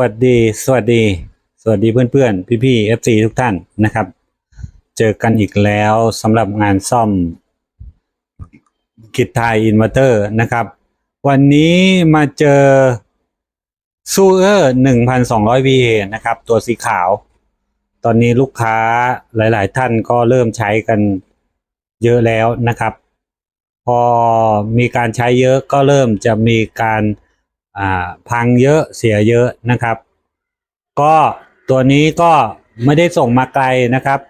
วัสดี สวัสดี สวัสดีเพื่อนๆพี่ๆ FC ทุกท่านนะครับ เจอกันอีกแล้วสำหรับงานซ่อมกิจไทยอินเวอร์เตอร์นะครับ วันนี้มาเจอซูเออร์1,200 VA นสองร้อยวีนะครับ ตัวสีขาว ตอนนี้ลูกค้าหลาย ๆ ท่านก็เริ่มใช้กันเยอะแล้วนะครับ พอมีการใช้เยอะก็เริ่มจะมีการ พังเยอะเสียเยอะนะครับ ก็ตัวนี้ก็ไม่ได้ส่งมาไกลนะครับ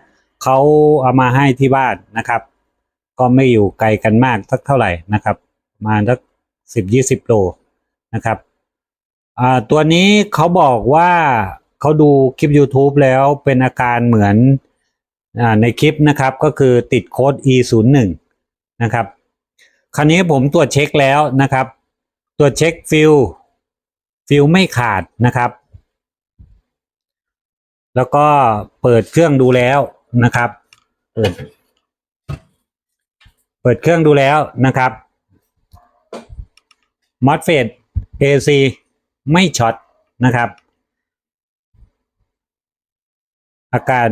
เขาเอามาให้ที่บ้านนะครับ ก็ไม่อยู่ไกลกันมากสักเท่าไหร่นะครับ มาสักสิบยี่สิบโลนะครับตัวนี้เขาบอกว่าเขาดูคลิป YouTube แล้วเป็นอาการเหมือนอในคลิปนะครับก็คือติดโค้ด e 0 1นะครับ คราวนี้ผมตรวจเช็คแล้วนะครับ ตรวจเช็คฟิลฟิลไม่ขาดนะครับ แล้วก็เปิดเครื่องดูแล้วนะครับ เปิดเปิดเครื่องดูแล้วนะครับมอสเฟด AC ไม่ช็อตนะครับ อาการ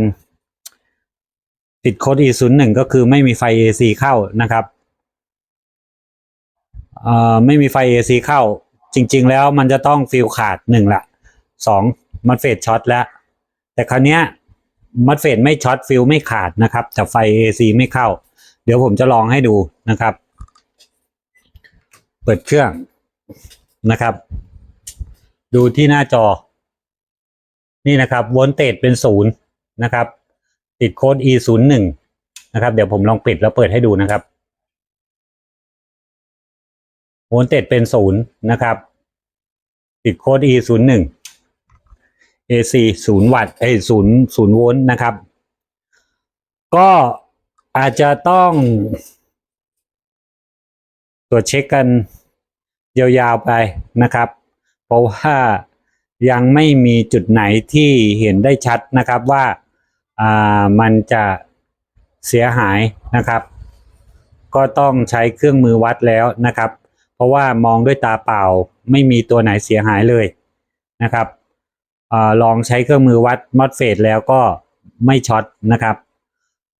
ติดโค้ด E 0 1 ก็คือไม่มีไฟ AC เข้านะครับ ไม่มีไฟ AC เข้า จริง ๆ แล้วมันจะต้องฟิลขาดหนึ่งละสองมัดเฟดช็อตแล้ว แต่คราวเนี้ยมัดเฟดไม่ช็อตฟิลไม่ขาดนะครับ แต่ไฟ AC ไม่เข้า เดี๋ยวผมจะลองให้ดูนะครับ เปิดเครื่องนะครับ ดูที่หน้าจอ นี่นะครับโวลเตจเป็นศูนย์นะครับ ติดโค้ด e 0 1นะครับ เดี๋ยวผมลองปิดแล้วเปิดให้ดูนะครับ โวลเตจเป็นศูนย์นะครับ ติดโค้ด e 0 1 AC ศูนย์วัตต์เอ้ศูนย์ศูนย์โวลต์นะครับ ก็อาจจะต้องตรวจเช็คกันยาวๆไปนะครับ เพราะว่ายังไม่มีจุดไหนที่เห็นได้ชัดนะครับว่าอ่ามันจะเสียหายนะครับ ก็ต้องใช้เครื่องมือวัดแล้วนะครับ ราะว่ามองด้วยตาเปล่าไม่มีตัวไหนเสียหายเลยนะครับอลองใช้เครื่องมือวัดมอดเฟดแล้วก็ไม่ช็อตนะครับ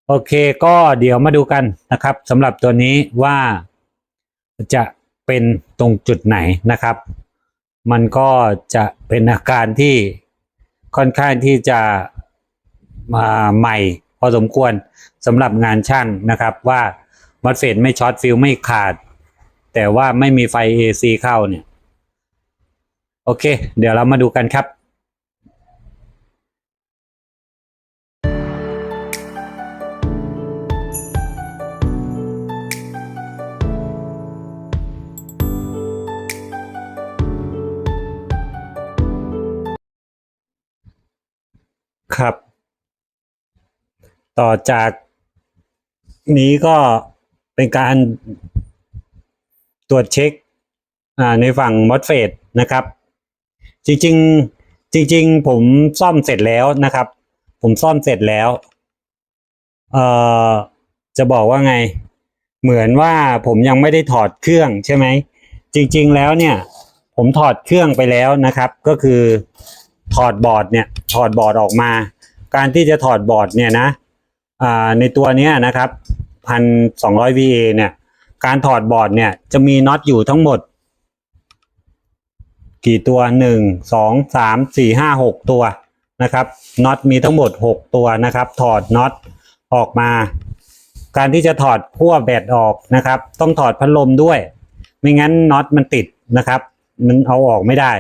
โอเคก็เดี๋ยวมาดูกันนะครับสำหรับตัวนี้ว่าจะเป็นตรงจุดไหนนะครับ มันก็จะเป็นอาการที่ค่อนข้างที่จะมาใหม่พอสมควรสำหรับงานช่างนะครับว่ามัดเฟดไม่ช็อตฟิลไม่ขาด แต่ว่าไม่มีไฟ AC เข้าเนี่ย โอเค เดี๋ยวเรามาดูกันครับครับ ต่อจากนี้ก็เป็นการ ตรวจเช็คในฝั่งมอสเฟดนะครับ จริงๆจริง ๆ ผมซ่อมเสร็จแล้วนะครับ ผมซ่อมเสร็จแล้วเอ่อจะบอกว่าไง เหมือนว่าผมยังไม่ได้ถอดเครื่องใช่ไหมจริง ๆ แล้วเนี่ย ผมถอดเครื่องไปแล้วนะครับ ก็คือถอดบอร์ดเนี่ยถอดบอร์ดออกมา การที่จะถอดบอร์ดเนี่ยนะอ่าในตัวเนี้ยนะครับพันสองร้อย VA เนี่ย การถอดบอร์ดเนี่ยจะมีน็อตอยู่ทั้งหมด กี่ตัวหนึ่งสองสามสี่ห้าหกตัวนะครับน็อตมีทั้งหมดหกตัวนะครับ ถอดน็อตออกมา การที่จะถอดขั้วแบตออกนะครับ ต้องถอดพัดลมด้วย ไม่งั้นน็อตมันติดนะครับ มันเอาออกไม่ได้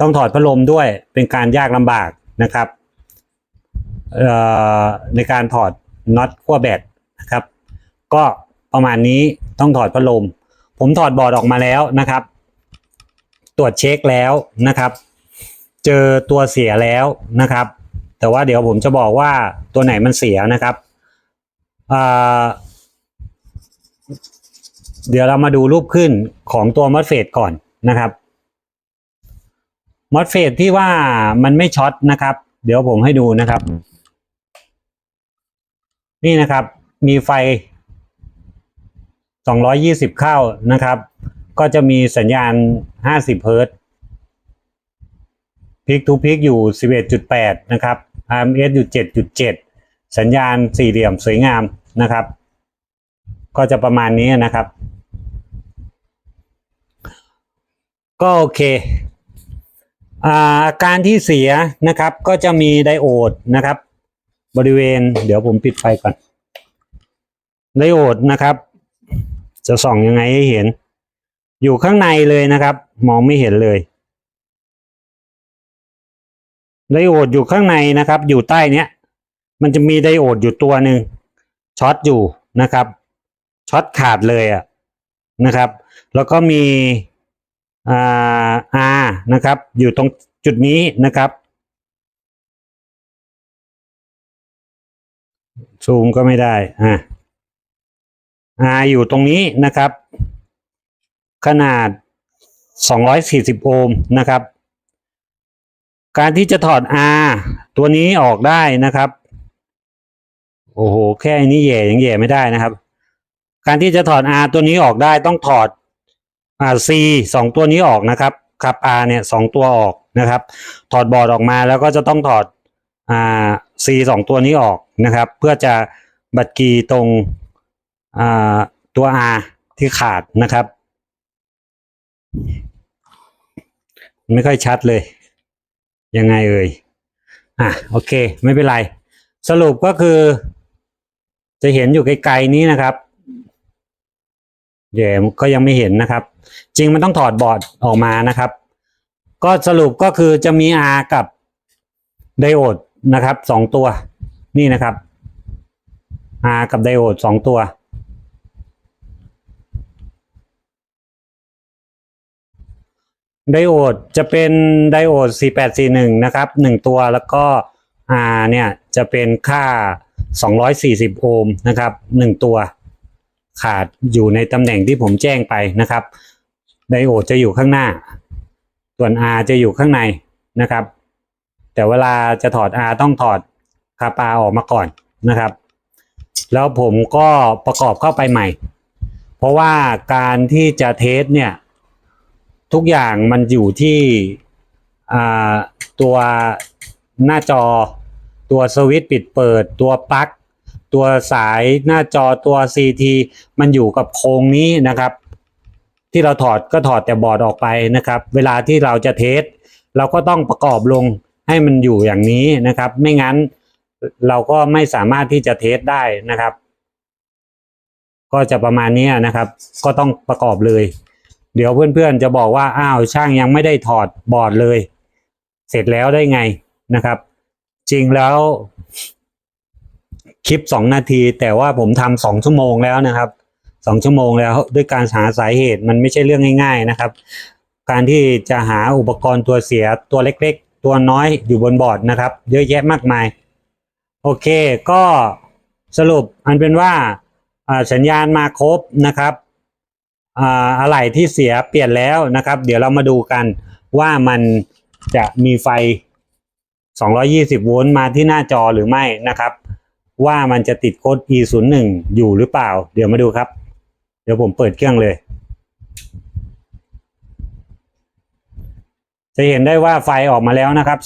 ต้องถอดพัดลมด้วยเป็นการยากลำบากนะครับเอ่อในการถอดน็อตขั้วแบตนะครับ ก็ประมาณนี้ ต้องถอดพัดลม ผมถอดบอร์ดออกมาแล้วนะครับ ตรวจเช็คแล้วนะครับ เจอตัวเสียแล้วนะครับ แต่ว่าเดี๋ยวผมจะบอกว่าตัวไหนมันเสียนะครับเดี๋ยวเรามาดูรูปขึ้นของตัวมอสเฟดก่อนนะครับมอสเฟดที่ว่ามันไม่ช็อตนะครับ เดี๋ยวผมให้ดูนะครับ นี่นะครับ มีไฟ 220 เข้านะครับ ก็จะมีสัญญาณ 50 เฮิร์ตพิกทูพิกอยู่ 11.8 นะครับ RMS อยู่ 7.7 สัญญาณสี่เหลี่ยมสวยงามนะครับ ก็จะประมาณนี้นะครับ ก็โอเคอาการที่เสียนะครับก็จะมีไดโอดนะครับ บริเวณเดี๋ยวผมปิดไฟก่อน ไดโอดนะครับ จะส่องยังไงให้เห็น อยู่ข้างในเลยนะครับ มองไม่เห็นเลยไดโอดอยู่ข้างในนะครับ อยู่ใต้เนี้ย มันจะมีไดโอดอยู่ตัวหนึ่งช็อตอยู่นะครับช็อตขาดเลยอะนะครับ แล้วก็มีอ่า R นะครับ อยู่ตรงจุดนี้นะครับซูมก็ไม่ได้อ่า R อยู่ตรงนี้นะครับ ขนาด 240 โอห์มนะครับ การที่จะถอด R ตัวนี้ออกได้นะครับ โอ้โห แค่นี้แย่ยังแย่ไม่ได้นะครับ การที่จะถอด R ตัวนี้ออกได้ต้องถอดอ่า C สองตัวนี้ออกนะครับครับ R เนี่ยสองตัวออกนะครับ ถอดบอร์ดออกมาแล้วก็จะต้องถอดอ่า C สองตัวนี้ออกนะครับ เพื่อจะบัตรกีตรง ตัว R ที่ขาดนะครับ ไม่ค่อยชัดเลย ยังไงเอ่ยอะโอเค ไม่เป็นไร สรุปก็คือ จะเห็นอยู่ไกลๆนี้นะครับเดี๋ยวก็ยังไม่เห็นนะครับ จริงมันต้องถอดบอร์ดออกมานะครับ ก็สรุปก็คือจะมี R กับไดโอดนะครับสองตัวนี่นะครับ R กับไดโอดสองตัว ไดโอดจะเป็นไดโอด 4841 นะครับ 1 ตัวแล้วก็ R เนี่ยจะเป็นค่า 240 โอห์มนะครับ 1 ตัวขาดอยู่ในตำแหน่งที่ผมแจ้งไปนะครับ ไดโอดจะอยู่ข้างหน้า ส่วน R จะอยู่ข้างในนะครับ แต่เวลาจะถอด R ต้องถอดคาปาออกมาก่อนนะครับ แล้วผมก็ประกอบเข้าไปใหม่ เพราะว่าการที่จะเทสเนี่ย ทุกอย่างมันอยู่ที่ตัวหน้าจอ ตัวสวิตช์ปิดเปิด ตัวปลั๊กตัวสายหน้าจอตัว CT มันอยู่กับโครงนี้นะครับ ที่เราถอดก็ถอดแต่บอร์ดออกไปนะครับ เวลาที่เราจะเทส เราก็ต้องประกอบลงให้มันอยู่อย่างนี้นะครับ ไม่งั้นเราก็ไม่สามารถที่จะเทสได้นะครับ ก็จะประมาณนี้นะครับ ก็ต้องประกอบเลย เดี๋ยวเพื่อนๆจะบอกว่าอ้าวช่างยังไม่ได้ถอดบอร์ดเลย เสร็จแล้วได้ไงนะครับ จริงแล้ว คลิปสองนาที แต่ว่าผมทำสองชั่วโมงแล้วนะครับสองชั่วโมงแล้วด้วยการหาสาเหตุมันไม่ใช่เรื่องง่าย ๆนะครับ การที่จะหาอุปกรณ์ตัวเสียตัวเล็ก ๆ ตัวน้อยอยู่บนบอร์ดนะครับ เยอะแยะมากมาย โอเคก็สรุปอันเป็นว่าอ่าสัญญาณมาครบนะครับ อาอะไหล่ที่เสียเปลี่ยนแล้วนะครับ เดี๋ยวเรามาดูกันว่ามันจะมีไฟ 220 โวลต์มาที่หน้าจอหรือไม่นะครับ ว่ามันจะติดโค้ด E01 อยู่หรือเปล่า เดี๋ยวมาดูครับ เดี๋ยวผมเปิดเครื่องเลย จะเห็นได้ว่าไฟออกมาแล้วนะครับ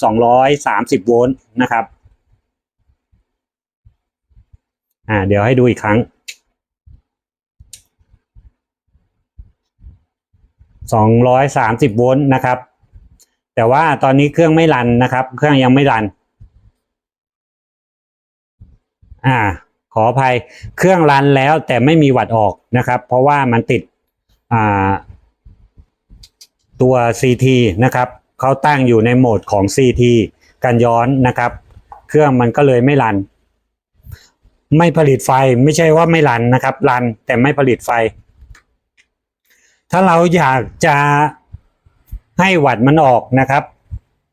230 โวลต์นะครับ อ่า เดี๋ยวให้ดูอีกครั้ง 230 โวลต์นะครับ แต่ว่าตอนนี้เครื่องไม่รันนะครับ เครื่องยังไม่รัน อ่า ขออภัยเครื่องรันแล้วแต่ไม่มีวัดออกนะครับ เพราะว่ามันติดอ่าตัว CT นะครับเขาตั้งอยู่ในโหมดของ CT กันย้อนนะครับ เครื่องมันก็เลยไม่รัน ไม่ผลิตไฟไม่ใช่ว่าไม่รันนะครับ รันแต่ไม่ผลิตไฟ ถ้าเราอยากจะให้วัดมันออกนะครับ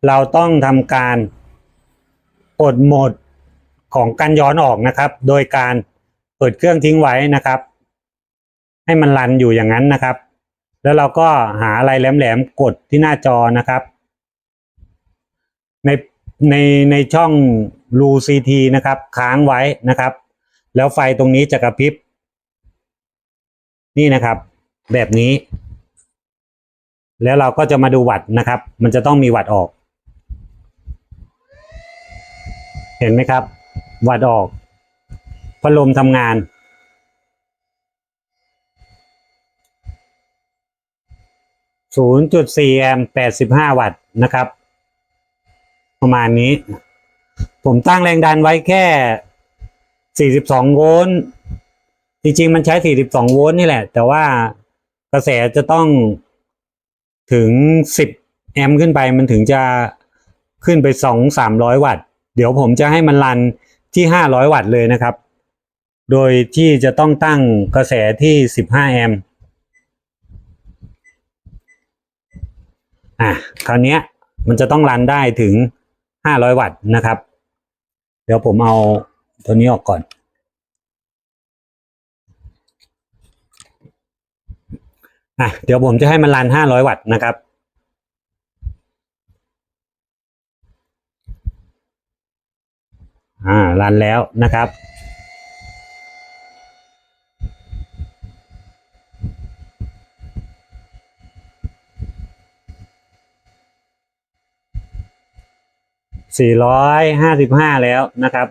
เราต้องทำการปลดโหมดของการย้อนออกนะครับ โดยการเปิดเครื่องทิ้งไว้นะครับ ให้มันรันอยู่อย่างนั้นนะครับ แล้วเราก็หาอะไรแหลมๆกดที่หน้าจอนะครับ ในในในช่องรูซีทีนะครับ ค้างไว้นะครับ แล้วไฟตรงนี้จะกระพริบ นี่นะครับ แบบนี้ แล้วเราก็จะมาดูวัดนะครับ มันจะต้องมีวัดออก เห็นไหมครับ วัดออกพัดลมทำงาน 0.4 แอมป์ 85 วัตต์นะครับ ประมาณนี้ ผมตั้งแรงดันไว้แค่ 42 โวลต์ จริงๆ มันใช้ 42 โวลต์นี่แหละ แต่ว่า กระแสจะต้องถึง 10 แอมป์ขึ้นไปมันถึงจะขึ้นไป 2-300 วัตต์ เดี๋ยวผมจะให้มันรันที่ 500 วัตต์เลยนะครับ โดยที่จะต้องตั้งกระแสที่ 15 แอมป์อะคราวนี้มันจะต้องรันได้ถึง 500 วัตต์นะครับ เดี๋ยวผมเอาตัวนี้ออกก่อน อะเดี๋ยวผมจะให้มันรัน500วัตต์นะครับ อ่ารันแล้วนะครับสี่ร้อยห้าสิบห้าแล้วนะครับ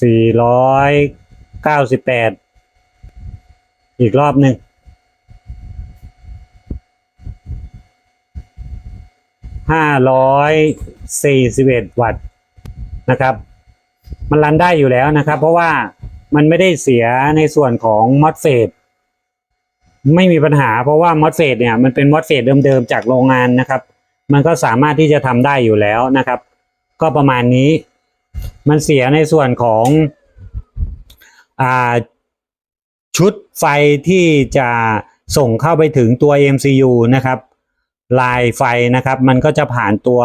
สี่ร้อยเก้าสิบแปดอีกรอบหนึ่งห้าร้อยสี่สิบเอ็ดวัตต์นะครับ มันรันได้อยู่แล้วนะครับ เพราะว่ามันไม่ได้เสียในส่วนของมอสเฟตไม่มีปัญหาเพราะว่ามอสเฟตเนี่ยมันเป็นมอสเฟตเดิมๆจากโรงงานนะครับ มันก็สามารถที่จะทำได้อยู่แล้วนะครับ ก็ประมาณนี้ มันเสียในส่วนของอ่าชุดไฟที่จะส่งเข้าไปถึงตัว MCU นะครับลายไฟนะครับมันก็จะผ่านตัว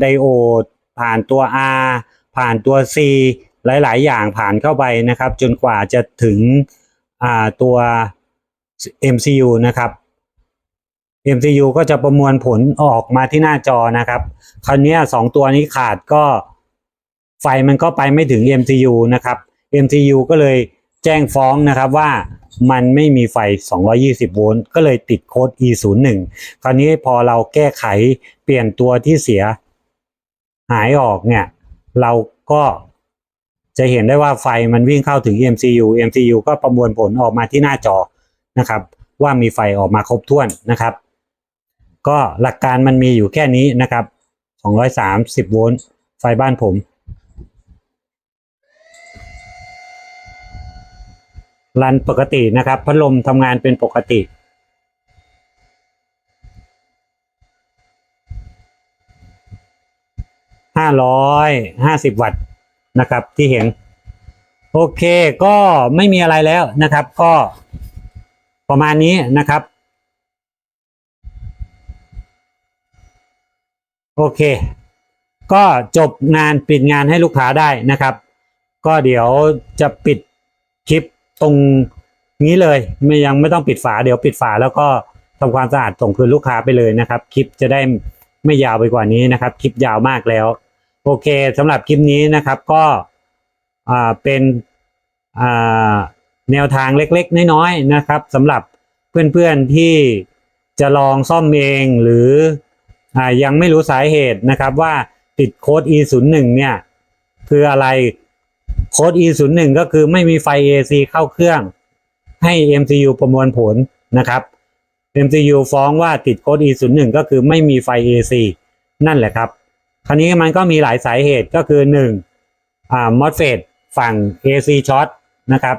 ไดโอด ผ่านตัว R ผ่านตัว C หลาย ๆ อย่างผ่านเข้าไปนะครับ จนกว่าจะถึงอ่าตัว MCU นะครับ MCU ก็จะประมวลผลออกมาที่หน้าจอนะครับ คราวนี้สองตัวนี้ขาดก็ ไฟมันก็ไปไม่ถึง MCU นะครับ MCU ก็เลยแจ้งฟ้องนะครับว่ามันไม่มีไฟ 220 โวลต์ ก็เลยติดโค้ด E01 คราวนี้พอเราแก้ไขเปลี่ยนตัวที่เสียหายออกเนี่ย เราก็จะเห็นได้ว่าไฟมันวิ่งเข้าถึง MCU MCU ก็ประมวลผลออกมาที่หน้าจอนะครับ ว่ามีไฟออกมาครบถ้วนนะครับ ก็หลักการมันมีอยู่แค่นี้นะครับ 230 โวลต์ ไฟบ้านผม รันปกตินะครับพัดลมทำงานเป็นปกติ550วัตต์นะครับที่เห็น โอเคก็ไม่มีอะไรแล้วนะครับ ก็ประมาณนี้นะครับ โอเค ก็จบงานปิดงานให้ลูกค้าได้นะครับ ก็เดี๋ยวจะปิดคลิป ตรงนี้เลยไม่ยังไม่ต้องปิดฝาเดี๋ยวปิดฝาแล้วก็ทำความสะอาดส่งคืนลูกค้าไปเลยนะครับ คลิปจะได้ไม่ยาวไปกว่านี้นะครับ คลิปยาวมากแล้ว โอเคสำหรับคลิปนี้นะครับก็อ่าเป็นอ่าแนวทางเล็กๆ น้อยๆนะครับสำหรับเพื่อนๆที่จะลองซ่อมเองหรืออ่ายังไม่รู้สาเหตุนะครับว่าติดโค้ด E01 เนี่ยคืออะไร โค้ด E01 ก็คือไม่มีไฟ AC เข้าเครื่อง ให้ MCU ประมวลผลนะครับ MCU ฟ้องว่าติดโค้ด E01 ก็คือไม่มีไฟ AC นั่นแหละครับ คราวนี้มันก็มีหลายสาเหตุก็คือหนึ่งอ่ามอสเฟตฝั่ง AC ช็อตนะครับ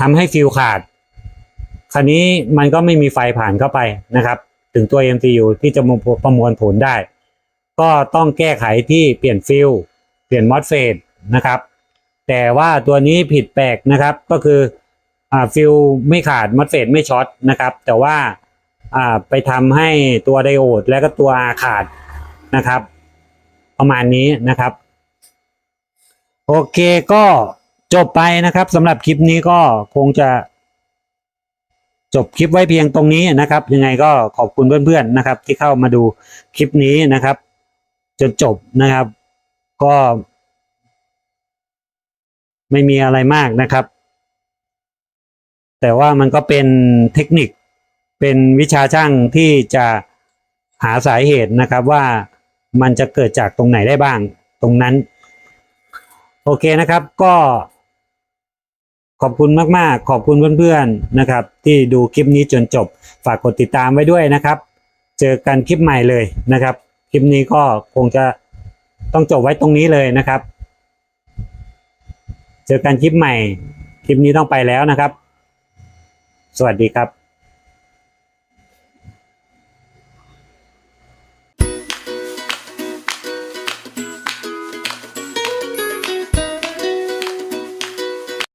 ทำให้ฟิวขาด คราวนี้มันก็ไม่มีไฟผ่านเข้าไปนะครับ ถึงตัว MCU ที่จะประมวลผลได้ ก็ต้องแก้ไขที่เปลี่ยนฟิลเปลี่ยนมอสเฟต นะครับ แต่ว่าตัวนี้ผิดแปลกนะครับก็คืออ่าฟิลไม่ขาดมอสเฟตไม่ช็อตนะครับ แต่ว่าอ่าไปทำให้ตัวไดโอดและก็ตัว R ขาดนะครับ ประมาณนี้นะครับ โอเคก็จบไปนะครับสำหรับคลิปนี้ก็คงจะจบคลิปไว้เพียงตรงนี้นะครับ ยังไงก็ขอบคุณเพื่อนๆนะครับ ที่เข้ามาดูคลิปนี้นะครับจนจบนะครับ ก็ ไม่มีอะไรมากนะครับ แต่ว่ามันก็เป็นเทคนิค เป็นวิชาช่างที่จะหาสาเหตุนะครับว่ามันจะเกิดจากตรงไหนได้บ้าง ตรงนั้น โอเคนะครับก็ขอบคุณมาก ๆ ขอบคุณเพื่อน ๆ นะครับ ที่ดูคลิปนี้จนจบ ฝากกดติดตามไว้ด้วยนะครับ เจอกันคลิปใหม่เลยนะครับ คลิปนี้ก็คงจะต้องจบไว้ตรงนี้เลยนะครับ เจอกันคลิปใหม่ คลิปนี้ต้องไปแล้วนะครับ สวัสดีครับ